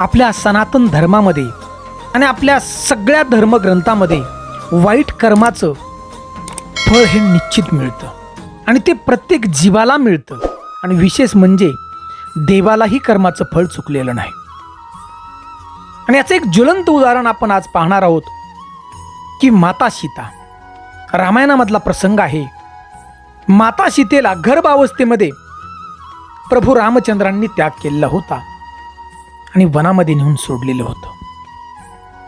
आपल्या सनातन धर्मामध्ये आणि आपल्या सगळ्या धर्मग्रंथामध्ये वाईट कर्माचं फळ हे निश्चित मिळतं. आणि ते प्रत्येक जीवाला मिळतं. आणि विशेष म्हणजे देवालाही कर्माचं फळ चुकलेलं नाही. आणि याचं एक ज्वलंत उदाहरण आपण आज पाहणार आहोत की माता सीता. रामायणामधला प्रसंग आहे. माता सीतेला गर्भावस्थेमध्ये प्रभू रामचंद्रांनी त्याग केलेला होता. आणि वनामध्ये नेऊन सोडलेलं होतं.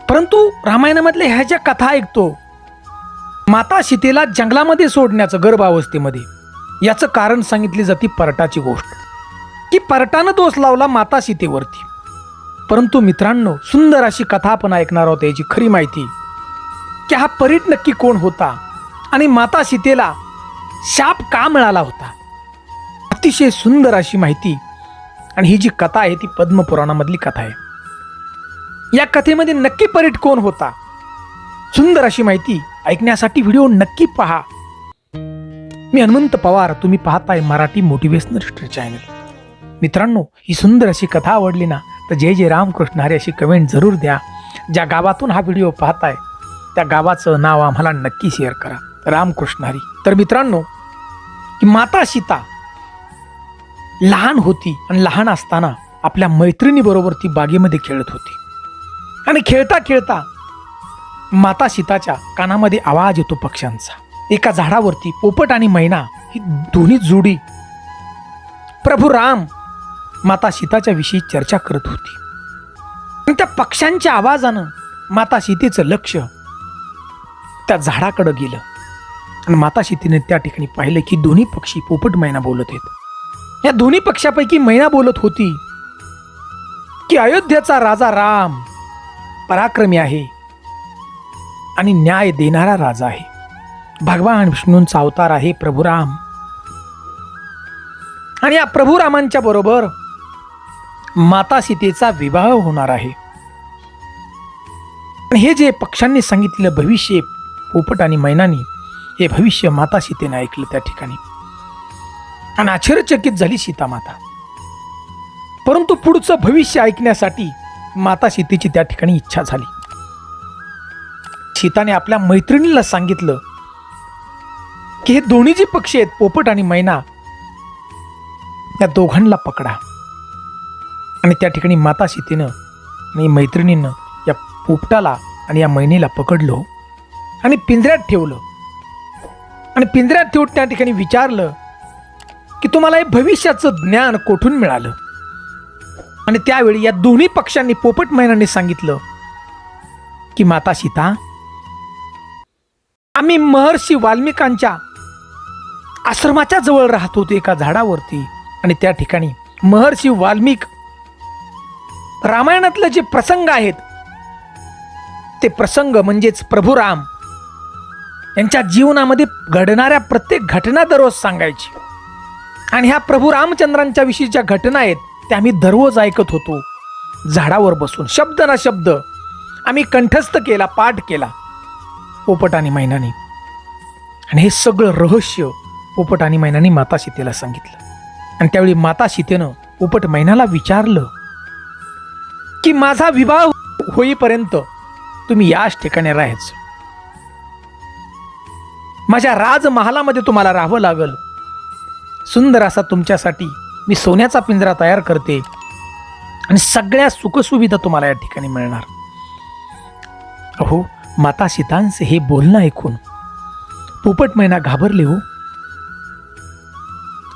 परंतु रामायणामधल्या ह्या ज्या कथा ऐकतो माता सीतेला जंगलामध्ये सोडण्याचं गर्भावस्थेमध्ये याचं कारण सांगितली जाते परटाची गोष्ट. की परटानं दोष लावला माता सीतेवरती. परंतु मित्रांनो सुंदर अशी कथा आपण ऐकणार आहोत याची खरी माहिती की हा परीट नक्की कोण होता आणि माता सीतेला शाप का मिळाला होता? अतिशय सुंदर अशी माहिती आणि ही जी कथा आहे ती पद्मपुराणामधली कथा आहे. या कथेमध्ये नक्की परीट कोण होता? सुंदर अशी माहिती ऐकण्यासाठी व्हिडिओ नक्की पहा. मी हनुमंत पवार तुम्ही पाहताय मराठी मोटिवेशनल स्टोरी चॅनल. मित्रांनो ही सुंदर अशी कथा आवडली ना तर जय जय रामकृष्ण हरे अशी कमेंट जरूर द्या. ज्या गावातून हा व्हिडिओ पाहताय त्या गावाचं नाव आम्हाला नक्की शेअर करा. रामकृष्ण हरी. तर मित्रांनो की माता सीता लहान होती आणि लहान असताना आपल्या मैत्रिणीबरोबर ती बागेमध्ये खेळत होती. आणि खेळता खेळता माता सीताच्या कानामध्ये आवाज येतो पक्ष्यांचा. एका झाडावरती पोपट आणि मैना ही दोन्ही जोडी. प्रभू राम माता सीताच्या विषयी चर्चा करत होती. आणि त्या पक्ष्यांच्या आवाजानं माता सीतेचं लक्ष त्या झाडाकडं गेलं. आणि माता सीतेने त्या ठिकाणी पाहिलं की दोन्ही पक्षी पोपट मैना बोलत आहेत. या दोन्ही पक्षापैकी मैना बोलत होती की अयोध्येचा राजा राम पराक्रमी आहे आणि न्याय देणारा राजा आहे. भगवान विष्णूंचा अवतार आहे प्रभुराम आणि या प्रभुरामांच्या बरोबर माता सीतेचा विवाह होणार आहे. हे जे पक्षांनी सांगितलेलं भविष्य पोपट आणि मैनानी हे भविष्य माता सीतेने ऐकलं त्या ठिकाणी. आणि आश्चर्यचकित झाली सीतामाता परंतु पुढचं भविष्य ऐकण्यासाठी माता सीतेची त्या ठिकाणी इच्छा झाली. सीताने आपल्या मैत्रिणीला सांगितलं की हे दोन्ही जे पक्षी आहेत पोपट आणि मैना या दोघांना पकडा. आणि त्या ठिकाणी माता सीतेनं आणि मैत्रिणीनं या पोपटाला आणि या मैनेला पकडलो आणि पिंजऱ्यात ठेवलं. आणि पिंजऱ्यात ठेवून त्या ठिकाणी विचारलं की तुम्हाला हे भविष्याचं ज्ञान कोठून मिळालं? आणि त्यावेळी या दोन्ही पक्षांनी पोपट मैनांनी सांगितलं की माता सीता आम्ही महर्षी वाल्मिकांच्या आश्रमाच्या जवळ राहत होतो एका झाडावरती. आणि त्या ठिकाणी महर्षी वाल्मिक रामायणातले जे प्रसंग आहेत ते प्रसंग म्हणजेच प्रभू राम यांच्या जीवनामध्ये घडणाऱ्या प्रत्येक घटना दररोज सांगायची. आणि ह्या प्रभू रामचंद्रांच्या विषयी ज्या घटना आहेत त्या आम्ही दररोज ऐकत होतो. झाडावर बसून शब्द ना शब्द आम्ही कंठस्थ केला पाठ केला पोपट आणि मैनानी. आणि हे सगळं रहस्य पोपट आणि मैनानी माता सीतेला सांगितलं. आणि त्यावेळी माता सीतेनं पोपट मैनाला विचारलं की माझा विवाह होईपर्यंत तुम्ही याच ठिकाणी राहायचं. माझ्या राजमहालामध्ये तुम्हाला राहावं लागल. सुंदर असा तुमच्यासाठी मी सोन्याचा पिंजरा तयार करते आणि सगळ्या सुखसुविधा तुम्हाला या ठिकाणी मिळणार. अहो माता सीतांचे हे बोलणं ऐकून पोपट मैना घाबरले हो.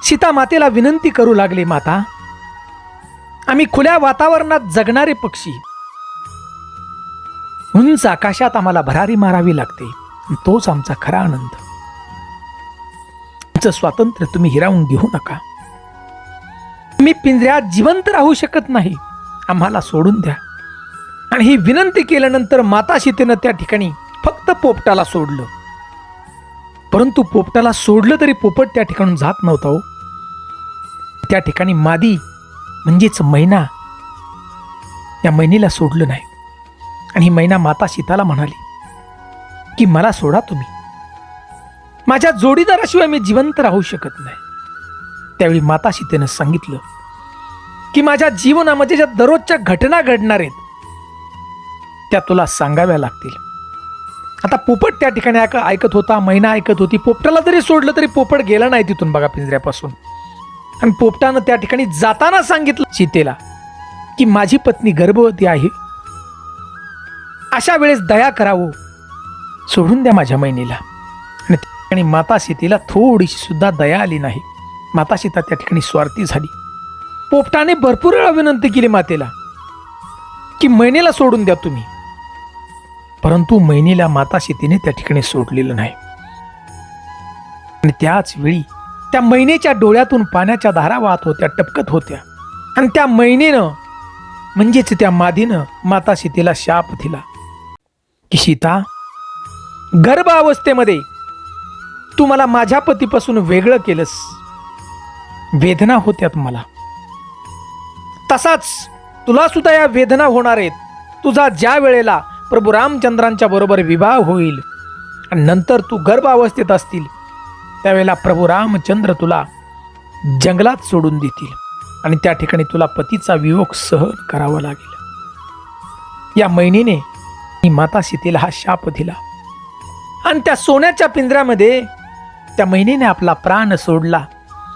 सीता मातेला विनंती करू लागले माता. आम्ही खुल्या वातावरणात जगणारे पक्षी. उंच आकाशात आम्हाला भरारी मारावी लागते. तोच आमचा खरा आनंद. आमचं स्वातंत्र्य तुम्ही हिरावून घेऊ नका. मी पिंजऱ्यात जिवंत राहू शकत नाही. आम्हाला सोडून द्या. आणि ही विनंती केल्यानंतर माता सीतेनं त्या ठिकाणी फक्त पोपटाला सोडलं. परंतु पोपटाला सोडलं तरी पोपट त्या ठिकाणून जात नव्हता हो. त्या ठिकाणी मादी म्हणजेच मैना या मैनीला सोडलं नाही. आणि ही मैना माता सीताला म्हणाली की मला सोडा तुम्ही. माझ्या जोडीदाराशिवाय मी जिवंत राहू शकत नाही. त्यावेळी माता सीतेनं सांगितलं की माझ्या जीवनामध्ये ज्या दररोजच्या घटना घडणार आहेत त्या तुला सांगाव्या लागतील. आता पोपट त्या ठिकाणी ऐक ऐकत होता महिना ऐकत होती. पोपटाला जरी सोडलं तरी पोपट गेला नाही तिथून बघा पिंजऱ्यापासून. आणि पोपटानं त्या ठिकाणी जाताना सांगितलं सीतेला की माझी पत्नी गर्भवती आहे. अशा वेळेस दया करावं सोडून द्या माझ्या महिनीला ठिकाणी माता सीतेला थोडीशी सुद्धा दया आली नाही. माता सीता त्या ठिकाणी स्वार्थी झाली. पोपटाने भरपूर वेळा विनंती केली मातेला की मैनेला सोडून द्या तुम्ही. परंतु मैनेला माता सीतेने त्या ठिकाणी सोडलेलं नाही. आणि त्याच वेळी त्या मैनेच्या डोळ्यातून पाण्याच्या धारा वाहत होत्या टपकत होत्या. आणि त्या मैनेनं म्हणजेच त्या मादीनं माता सीतेला शाप दिला. की सीता गर्भावस्थेमध्ये तू मला माझ्या पतीपासून वेगळं केलंस. वेदना होत्यात मला. तसाच तुला सुद्धा या वेदना होणार आहेत. तुझा ज्या वेळेला प्रभू रामचंद्रांच्या बरोबर विवाह होईल आणि नंतर तू गर्भ अवस्थेत असतील त्यावेळेला प्रभू रामचंद्र तुला जंगलात सोडून देतील आणि त्या ठिकाणी तुला पतीचा वियोग सहन करावा लागेल. या महिनीने माता सीतेला हा शाप दिला. आणि त्या सोन्याच्या पिंजऱ्यामध्ये त्या महिनेने आपला प्राण सोडला.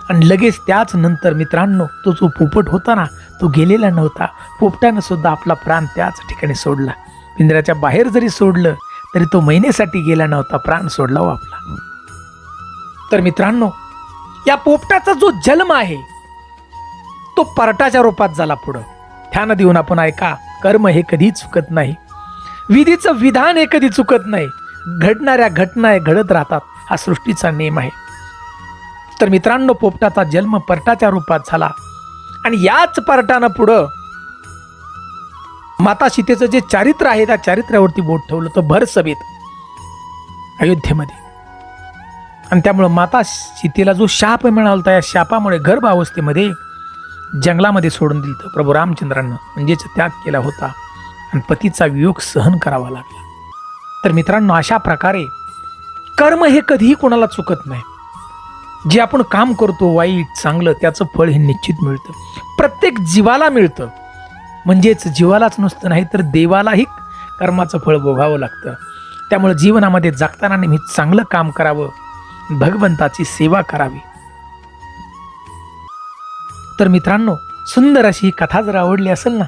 आणि लगेच त्याच नंतर मित्रांनो तो जो पोपट होता ना तो गेलेला नव्हता. पोपटानं सुद्धा आपला प्राण त्याच ठिकाणी सोडला. पिंजऱ्याच्या बाहेर जरी सोडलं तरी तो महिनेसाठी गेला नव्हता. प्राण सोडला हो आपला. तर मित्रांनो या पोपटाचा जो जन्म आहे तो परटाच्या रूपात झाला पुढं. ध्यान देऊन आपण ऐका कर्म हे कधी चुकत नाही. विधीचं विधान हे कधी चुकत नाही. घडणाऱ्या घटना हे घडत राहतात. हा सृष्टीचा नियम आहे. तर मित्रांनो पोपटाचा जन्म परटाच्या रूपात झाला. आणि याच परटानं पुढं माता सीतेचं जे चारित्र्य आहे त्या चारित्र्यावरती बोट ठेवलं तर भर सभेत अयोध्येमध्ये. आणि त्यामुळं माता सीतेला जो शाप मिळाला होता या शापामुळे गर्भ अवस्थेमध्ये जंगलामध्ये सोडून दिलं होतं प्रभू रामचंद्रांना. म्हणजेच त्याग केला होता. आणि पतीचा वियोग सहन करावा लागला. तर मित्रांनो अशा प्रकारे कर्म हे कधीही कोणाला चुकत नाही. जे आपण काम करतो वाईट चांगलं त्याचं फळ हे निश्चित मिळतं. प्रत्येक जीवाला मिळतं. म्हणजेच जीवालाच नुसतं नाही तर देवालाही कर्माचं फळ भोगावं लागतं. त्यामुळे जीवनामध्ये जगताना नेहमी चांगलं काम करावं भगवंताची सेवा करावी. तर मित्रांनो सुंदर अशी ही कथा जर आवडली असेल ना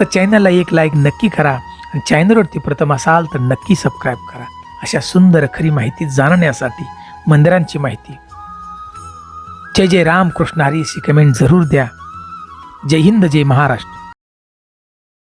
तर चॅनलला एक लाईक नक्की करा आणि चॅनलवरती प्रथम असाल तर नक्की सबस्क्राईब करा. अशा सुंदर खरी माहिती जाणण्यासाठी मंदिरांची माहिती. जय जय राम कृष्ण हरी अशी कमेंट जरूर द्या. जय हिंद जय महाराष्ट्र.